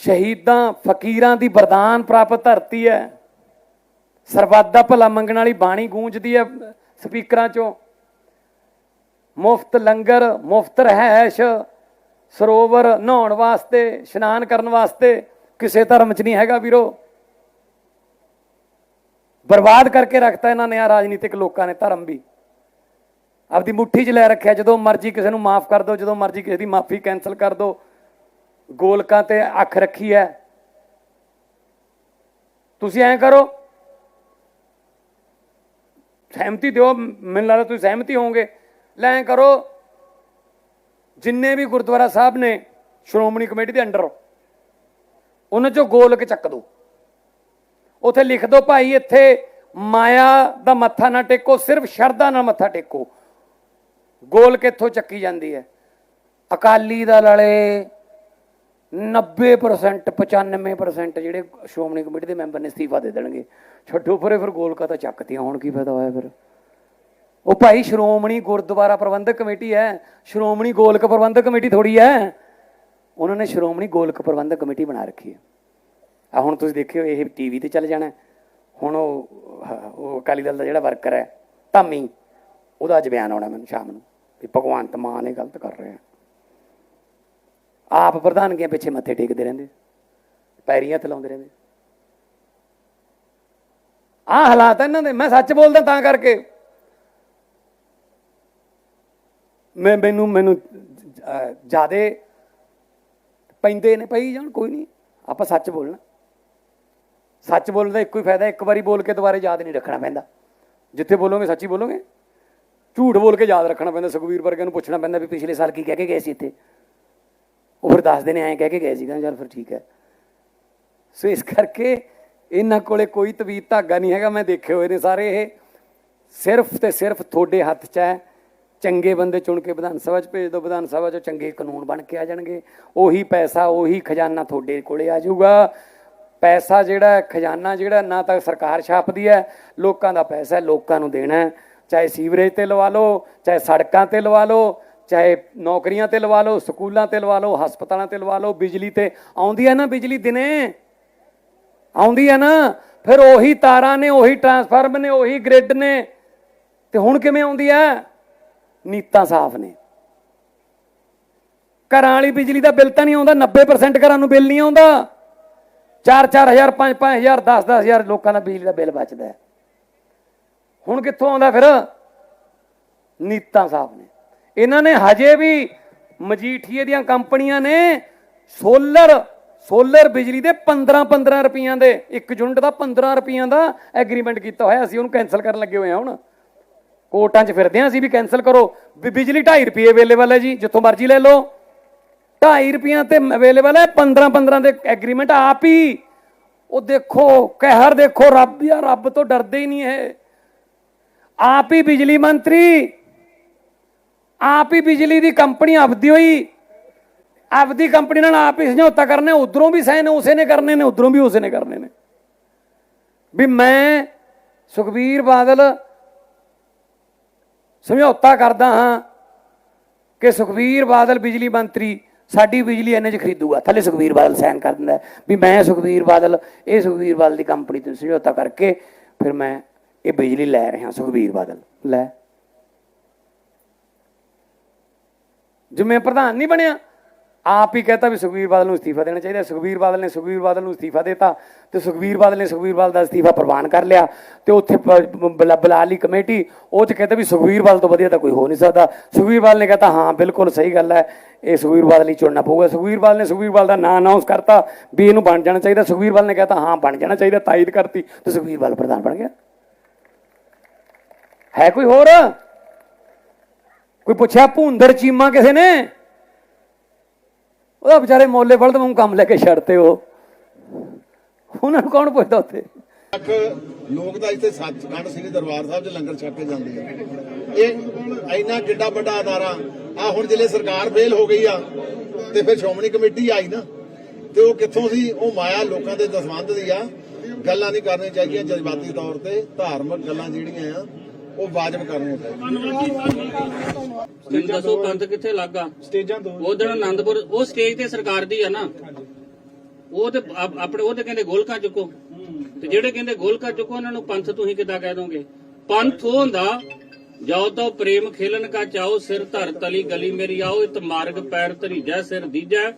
ਸ਼ਹੀਦਾਂ, ਫਕੀਰਾਂ ਦੀ ਬਰਦਾਨ ਪ੍ਰਾਪਤ ਧਰਤੀ ਹੈ। ਸਰਬੱਤ ਦਾ ਭਲਾ ਮੰਗਣ ਵਾਲੀ ਬਾਣੀ ਗੂੰਜਦੀ ਹੈ ਸਪੀਕਰਾਂ ਚੋਂ। ਮੁਫਤ ਲੰਗਰ, ਮੁਫਤ ਰਹਿائش, ਸਰੋਵਰ ਨਹਾਉਣ ਵਾਸਤੇ, ਇਸ਼ਨਾਨ ਕਰਨ ਵਾਸਤੇ ਕਿਸੇ ਧਰਮ 'ਚ ਨਹੀਂ ਹੈਗਾ ਵੀਰੋ। ਬਰਬਾਦ ਕਰਕੇ ਰੱਖਤਾ ਇਹਨਾਂ ਨੇ ਆ ਰਾਜਨੀਤਿਕ ਲੋਕਾਂ ਨੇ, ਧਰਮ ਵੀ। ਆਪਦੀ ਮੁੱਠੀ 'ਚ ਲੈ ਰੱਖਿਆ, ਜਦੋਂ ਮਰਜ਼ੀ ਕਿਸੇ ਨੂੰ ਮਾਫ ਕਰ ਦਿਓ, ਜਦੋਂ ਮਰਜ਼ੀ ਕਿਸੇ ਦੀ ਮਾਫੀ ਕੈਨਸਲ ਕਰ ਦਿਓ। ਗੋਲਕਾਂ ਤੇ ਅੱਖ ਰੱਖੀ ਹੈ। ਤੁਸੀਂ ਐਂ ਕਰੋ। ਸਹਿਮਤੀ ਦਿਓ, ਮੈਨੂੰ ਲੱਗਦਾ ਤੁਸੀਂ ਸਹਿਮਤੀ ਹੋਵੋਗੇ। ਲੈ ਐਂ ਕਰੋ। ਜਿੰਨੇ ਵੀ ਗੁਰਦੁਆਰਾ ਸਾਹਿਬ ਨੇ ਸ਼੍ਰੋਮਣੀ ਕਮੇਟੀ ਦੇ ਅੰਡਰ, ਉਹਨਾਂ ਚੋਂ ਗੋਲਕ ਚੱਕ ਦਿਓ। ਉਥੇ ਲਿਖ ਦਿਓ, ਭਾਈ, ਇੱਥੇ ਮਾਇਆ ਦਾ ਮੱਥਾ ਨਾ ਟੇਕੋ, ਸਿਰਫ ਸ਼ਰਧਾ ਨਾਲ ਮੱਥਾ ਟੇਕੋ। ਗੋਲ ਕਿੱਥੋਂ ਚੱਕੀ ਜਾਂਦੀ ਹੈ? ਅਕਾਲੀ ਦਲ ਵਾਲੇ 90% 95% ਜਿਹੜੇ ਸ਼੍ਰੋਮਣੀ ਕਮੇਟੀ ਦੇ ਮੈਂਬਰ ਨੇ ਅਸਤੀਫਾ ਦੇ ਦੇਣਗੇ। ਛੱਡੋ ਪਰੇ ਫਿਰ ਗੋਲਕਾ ਤਾਂ ਚੱਕਤੀਆਂ, ਹੁਣ ਕੀ ਫਾਇਦਾ ਹੋਇਆ ਫਿਰ? ਉਹ ਭਾਈ ਸ਼੍ਰੋਮਣੀ ਗੁਰਦੁਆਰਾ ਪ੍ਰਬੰਧਕ ਕਮੇਟੀ ਹੈ, ਸ਼੍ਰੋਮਣੀ ਗੋਲਕ ਪ੍ਰਬੰਧਕ ਕਮੇਟੀ ਥੋੜੀ ਹੈ। ਉਹਨਾਂ ਨੇ ਸ਼੍ਰੋਮਣੀ ਗੋਲਕ ਪ੍ਰਬੰਧਕ ਕਮੇਟੀ ਬਣਾ ਰੱਖੀ ਹੈ। ਆ ਹੁਣ ਤੁਸੀਂ ਦੇਖਿਓ, ਇਹ ਟੀਵੀ ਤੇ ਚੱਲ ਜਾਣਾ ਹੁਣ ਉਹ ਉਹ ਅਕਾਲੀ ਦਲ ਦਾ ਜਿਹੜਾ ਵਰਕਰ ਹੈ, ਧਾਮੀ, ਉਹਦਾ ਅੱਜ ਬਿਆਨ ਆਉਣਾ ਮੈਨੂੰ ਸ਼ਾਮ ਨੂੰ, ਵੀ ਭਗਵੰਤ ਮਾਨ ਇਹ ਗਲਤ ਕਰ ਰਿਹਾ ਆਪ ਪ੍ਰਧਾਨਗੀਆਂ ਪਿੱਛੇ ਮੱਥੇ ਟੇਕਦੇ ਰਹਿੰਦੇ ਪੈਰੀਂ ਹੱਥ ਲਾਉਂਦੇ ਰਹਿੰਦੇ ਆ। ਹਾਲਾਤ ਇਹਨਾਂ ਦੇ, ਮੈਂ ਸੱਚ ਬੋਲਦਾ ਤਾਂ ਕਰਕੇ। ਮੈਂ ਮੈਨੂੰ ਮੈਨੂੰ ਜਿਆਦੇ ਪੈਂਦੇ ਨੇ ਪਈ ਜਾਣ, ਕੋਈ ਨਹੀਂ, ਆਪਾਂ ਸੱਚ ਬੋਲਣਾ। ਸੱਚ ਬੋਲਣ ਦਾ ਇੱਕੋ ਹੀ ਫਾਇਦਾ, ਇੱਕ ਵਾਰੀ ਬੋਲ ਕੇ ਦੁਬਾਰੇ ਯਾਦ ਨਹੀਂ ਰੱਖਣਾ ਪੈਂਦਾ। ਜਿੱਥੇ ਬੋਲੋਗੇ, ਸੱਚੀ ਬੋਲੋਗੇ, ਝੂਠ ਬੋਲ ਕੇ ਯਾਦ ਰੱਖਣਾ ਪੈਂਦਾ ਸੁਖਵੀਰ ਵਰਗੇ ਨੂੰ ਪੁੱਛਣਾ ਪੈਂਦਾ ਵੀ ਪਿਛਲੇ ਸਾਲ ਕੀ ਕਹਿ ਕੇ ਗਏ ਸੀ ਇੱਥੇ। ਉਹ ਫਿਰ ਦੱਸਦੇ ਨੇ ਐਂ ਕਹਿ ਕੇ ਗਏ ਸੀ ਕਹਿੰਦਾ ਚੱਲ ਫਿਰ ਠੀਕ ਹੈ। ਸੋ ਇਸ ਕਰਕੇ ਇਹਨਾਂ ਕੋਲੇ ਕੋਈ ਤਵੀਤ ਧਾਗਾ ਨਹੀਂ ਹੈਗਾ, ਮੈਂ ਦੇਖੇ ਹੋਏ ਨੇ ਸਾਰੇ ਇਹ। ਸਿਰਫ ਤੇ ਸਿਰਫ ਤੁਹਾਡੇ ਹੱਥ 'ਚ ਹੈ। ਚੰਗੇ ਬੰਦੇ ਚੁਣ ਕੇ ਵਿਧਾਨ ਸਭਾ 'ਚ ਭੇਜ ਦਿਓ, ਵਿਧਾਨ ਸਭਾ 'ਚੋਂ ਚੰਗੇ ਕਾਨੂੰਨ ਬਣ ਕੇ ਆ ਜਾਣਗੇ। ਉਹੀ ਪੈਸਾ, ਉਹੀ ਖਜ਼ਾਨਾ ਤੁਹਾਡੇ ਕੋਲੇ ਆ ਜਾਊਗਾ। ਪੈਸਾ ਜਿਹੜਾ ਖਜ਼ਾਨਾ ਜਿਹੜਾ ਨਾ ਤਾਂ ਸਰਕਾਰ ਛਾਪਦੀ ਹੈ। ਲੋਕਾਂ ਦਾ ਪੈਸਾ ਲੋਕਾਂ ਨੂੰ ਦੇਣਾ ਚਾਹੇ ਸੀਵਰੇਜ ਤੇ ਲਵਾ ਲਓ, ਚਾਹੇ ਸੜਕਾਂ ਤੇ ਲਵਾ ਲਓ ਚਾਹੇ ਨੌਕਰੀਆਂ ਤੇ ਲਵਾ ਲਓ, ਸਕੂਲਾਂ ਤੇ ਲਵਾ ਲਓ, ਹਸਪਤਾਲਾਂ ਤੇ ਲਵਾ ਲਓ, ਬਿਜਲੀ ਤੇ ਆਉਂਦੀ ਹੈ ਨਾ ਬਿਜਲੀ ਦਿਨੇ? ਆਉਂਦੀ ਹੈ ਨਾ? ਫਿਰ ਉਹੀ ਤਾਰਾਂ ਨੇ, ਉਹੀ ਟਰਾਂਸਫਾਰਮ ਨੇ, ਉਹੀ ਗ੍ਰਿਡ ਨੇ। ਤੇ ਹੁਣ ਕਿਵੇਂ ਆਉਂਦੀ ਹੈ ਨੀਤਾਂ ਸਾਫ਼ ਨੇ। ਘਰਾਂ ਵਾਲੀ ਬਿਜਲੀ ਦਾ ਬਿੱਲ ਤਾਂ ਨਹੀਂ ਆਉਂਦਾ 90% ਘਰਾਂ ਨੂੰ ਬਿੱਲ ਨਹੀਂ ਆਉਂਦਾ। 4-4000 5-5000 10-10000 ਲੋਕਾਂ ਦਾ ਬਿਜਲੀ ਦਾ ਬਿੱਲ ਬਚਦਾ ਹੁਣ ਕਿੱਥੋਂ ਆਉਂਦਾ ਫਿਰ? ਨੀਤਾਂ ਸਾਫ਼ ਨੇ। ਇਹਨਾਂ ਨੇ ਹਜੇ ਵੀ ਮਜੀਠੀਏ ਦੀਆਂ ਕੰਪਨੀਆਂ ਨੇ ਸੋਲਰ ਸੋਲਰ ਬਿਜਲੀ ਦੇ 15-15 ਰੁਪਈਆਂ ਦੇ, ਇੱਕ ਯੂਨਿਟ ਦਾ 15 ਰੁਪਈਆਂ ਦਾ ਐਗਰੀਮੈਂਟ ਕੀਤਾ ਹੋਇਆ। ਅਸੀਂ ਉਹਨੂੰ ਕੈਨਸਲ ਕਰਨ ਲੱਗੇ ਹੋਏ ਹਾਂ ਹੁਣ। ਕੋਰਟਾਂ 'ਚ ਫਿਰਦੇ ਹਾਂ, ਅਸੀਂ ਵੀ ਕੈਨਸਲ ਕਰੋ। ਵੀ ਬਿਜਲੀ 2.5 ਰੁਪਏ ਅਵੇਲੇਬਲ ਹੈ ਜੀ, ਜਿੱਥੋਂ ਮਰਜ਼ੀ ਲੈ ਲਓ। 2.5 ਰੁਪਈਆਂ ਤੇ ਅਵੇਲੇਬਲ ਹੈ 15-15 ਦੇ ਐਗਰੀਮੈਂਟ ਆਪ ਹੀ। ਉਹ ਦੇਖੋ, ਕਹਿਰ ਦੇਖੋ, ਰੱਬ ਯਾ ਰੱਬ ਤੋਂ ਡਰਦੇ ਹੀ ਨਹੀਂ ਹੈ ਆਪ ਹੀ ਬਿਜਲੀ ਮੰਤਰੀ ਆਪ ਹੀ ਬਿਜਲੀ ਦੀ ਕੰਪਨੀ ਆਪਦੀ ਹੋਈ। ਆਪਦੀ ਕੰਪਨੀ ਨਾਲ ਆਪ ਹੀ ਸਮਝੌਤਾ ਕਰਨੇ, ਉਧਰੋਂ ਵੀ ਸਹਿਨ ਉਸੇ ਨੇ ਕਰਨੇ ਨੇ, ਉਧਰੋਂ ਵੀ ਉਸੇ ਨੇ ਕਰਨੇ ਨੇ। ਵੀ ਮੈਂ ਸੁਖਬੀਰ ਬਾਦਲ ਸਮਝੌਤਾ ਕਰਦਾ ਹਾਂ ਕਿ ਸੁਖਬੀਰ ਬਾਦਲ ਬਿਜਲੀ ਮੰਤਰੀ, ਸਾਡੀ ਬਿਜਲੀ ਇਹਨੇ ਚ ਖਰੀਦੂਗਾ। ਥੱਲੇ ਸੁਖਬੀਰ ਬਾਦਲ ਸਾਈਨ ਕਰ ਦਿੰਦਾ ਵੀ ਮੈਂ ਸੁਖਬੀਰ ਬਾਦਲ, ਇਹ ਸੁਖਬੀਰ ਬਾਦਲ ਦੀ ਕੰਪਨੀ ਤੋਂ ਸਮਝੌਤਾ ਕਰਕੇ ਫਿਰ ਮੈਂ ਇਹ ਬਿਜਲੀ ਲੈ ਰਿਹਾ, ਸੁਖਬੀਰ ਬਾਦਲ। ਲੈ। ਜਿਵੇਂ ਪ੍ਰਧਾਨ ਨਹੀਂ ਬਣਿਆ ਆਪ ਹੀ ਕਹਤਾ ਵੀ ਸੁਖਬੀਰ ਬਾਦਲ ਨੂੰ ਅਸਤੀਫਾ ਦੇਣਾ ਚਾਹੀਦਾ ਸੁਖਬੀਰ ਬਾਦਲ ਨੇ ਸੁਖਬੀਰ ਬਾਦਲ ਨੂੰ ਅਸਤੀਫਾ ਦਿੱਤਾ ਤੇ ਸੁਖਬੀਰ ਬਾਦਲ ਨੇ ਸੁਖਬੀਰ ਬਾਦਲ ਦਾ ਅਸਤੀਫਾ ਪ੍ਰਵਾਨ ਕਰ ਲਿਆ ਤੇ ਉੱਥੇ ਪ- ਬੁਲਾ ਬੁਲਾ ਲਈ ਕਮੇਟੀ ਉਹ ਚ ਕਹਿੰਦਾ ਵੀ ਸੁਖਬੀਰ ਬਾਦਲ ਤੋਂ ਵਧੀਆ ਤਾਂ ਕੋਈ ਹੋ ਨਹੀਂ ਸਕਦਾ ਸੁਖਬੀਰ ਬਾਦਲ ਨੇ ਕਹਤਾ ਹਾਂ ਬਿਲਕੁਲ ਸਹੀ ਗੱਲ ਹੈ ਇਹ ਸੁਖਬੀਰ ਬਾਦਲ ਹੀ ਚੁਣਨਾ ਪਊਗਾ ਸੁਖਬੀਰ ਬਾਦਲ ਨੇ ਸੁਖਬੀਰ ਬਾਦਲ ਦਾ ਨਾਂ ਅਨਾਉਂਸ ਕਰਤਾ ਵੀ ਇਹਨੂੰ ਬਣ ਜਾਣਾ ਚਾਹੀਦਾ ਸੁਖਬੀਰ ਬਾਦਲ ਨੇ ਕਹਤਾ ਹਾਂ ਬਣ ਜਾਣਾ ਚਾਹੀਦਾ ਤਾਇਦ ਕਰਤੀ ਤੇ ਸੁਖਬੀਰ ਬਾਦਲ ਪ੍ਰਧਾਨ ਬਣ ਗਿਆ ਹੈ ਕੋਈ ਹੋਰ ਕੋਈ ਪੁੱਛਿਆ ਭੂੰਦਰ ਚੀਮਾ ਕਿਸੇ ਨੇ? ਉਹਦਾ ਵਿਚਾਰੇ ਮੋਲੇ ਬਲਦ ਨੂੰ ਕੰਮ ਲੈ ਕੇ ਛੱਡਤੇ ਉਹ। ਉਹਨਾਂ ਨੂੰ ਕੌਣ ਪੁੱਛਦਾ ਉੱਥੇ? ਤੱਕ ਲੋਕ ਤਾਂ ਇੱਥੇ ਸੱਚਖੰਡ ਸ੍ਰੀ ਦਰਬਾਰ ਸਾਹਿਬ 'ਚ ਲੰਗਰ ਛਕ ਜਾਂਦੇ ਆ। ਇਹ ਇੰਨਾ ਕਿੱਡਾ ਵੱਡਾ ਅਦਾਰਾ ਆ ਹੁਣ ਜਿਲੇ ਸਰਕਾਰ ਫੇਲ ਹੋ ਗਈ ਆ, ਤੇ ਫਿਰ ਸ਼੍ਰੋਮਣੀ ਕਮੇਟੀ ਆਈ ਨਾ, ਤੇ ਉਹ ਕਿੱਥੋਂ ਸੀ? ਉਹ ਮਾਇਆ ਲੋਕਾਂ ਦੇ ਦਸਵੰਧ ਦੀ ਆ। ਗੱਲਾਂ ਨਹੀਂ ਕਰਨੀਆਂ ਚਾਹੀਦੀਆਂ ਜਜ਼ਬਾਤੀ ਤੌਰ ਤੇ, ਧਾਰਮਿਕ ਗੱਲਾਂ ਜਿਹੜੀਆਂ ਆ ਉਹ ਵਾਜਬ ਚਾਹੀਦੀਆਂ ਮੈਨੂੰ ਦੱਸੋ ਕੰਧ ਕਿੱਥੇ ਲੱਗਾ ਸਟੇਜਾਂ ਦੋ। ਉਧਰ ਆਨੰਦਪੁਰ ਉਹ ਸਟੇਜ ਤੇ ਸਰਕਾਰ ਦੀ ਆ ਨਾ। ਉਹ ਤੇ ਆਪ- ਆਪਣੇ ਉਹ ਤੇ ਕਹਿੰਦੇ ਗੋਲਕਾਂ ਚੁੱਕੋ। ਤੇ ਜਿਹੜੇ ਕਹਿੰਦੇ ਗੋਲਕਾਂ ਚੁੱਕੋ ਉਹਨਾਂ ਨੂੰ ਪੰਥ ਤੁਸੀਂ ਕਿੱਦਾਂ ਕਹਿ ਦੋਗੇ? ਪੰਥ ਉਹ ਹੁੰਦਾ ਜਾਓ ਤਾਂ ਪ੍ਰੇਮ ਖੇਲਣ ਕਾ ਚਾਓ ਸਿਰ ਧਰ ਤਲੀ ਗਲੀ ਮੇਰੀ ਆਓ ਇਤ ਮਾਰਗ ਪੈਰ ਧਰੀਜੈ ਸਿਰ ਦੀਜੈ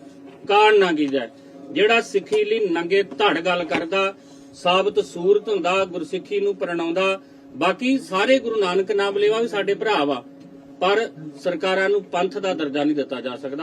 ਕਾਣ ਨਾ ਕੀਜੈ ਜਿਹੜਾ ਸਿੱਖੀ ਲਈ ਨੰਗੇ ਧੜ ਗੱਲ ਕਰਦਾ ਸਾਬਤ ਸੂਰਤ ਹੁੰਦਾ ਗੁਰਸਿੱਖੀ ਨੂੰ ਪ੍ਰਣਾਉਂਦਾ ਬਾਕੀ ਸਾਰੇ ਗੁਰੂ ਨਾਨਕ ਨਾਮ ਲੈਵਾ ਵੀ ਸਾਡੇ ਭਰਾ ਵਾ, ਪਰ ਸਰਕਾਰਾਂ ਨੂੰ ਪੰਥ ਦਾ ਦਰਜਾ ਨਹੀਂ ਦਿੱਤਾ ਜਾ ਸਕਦਾ।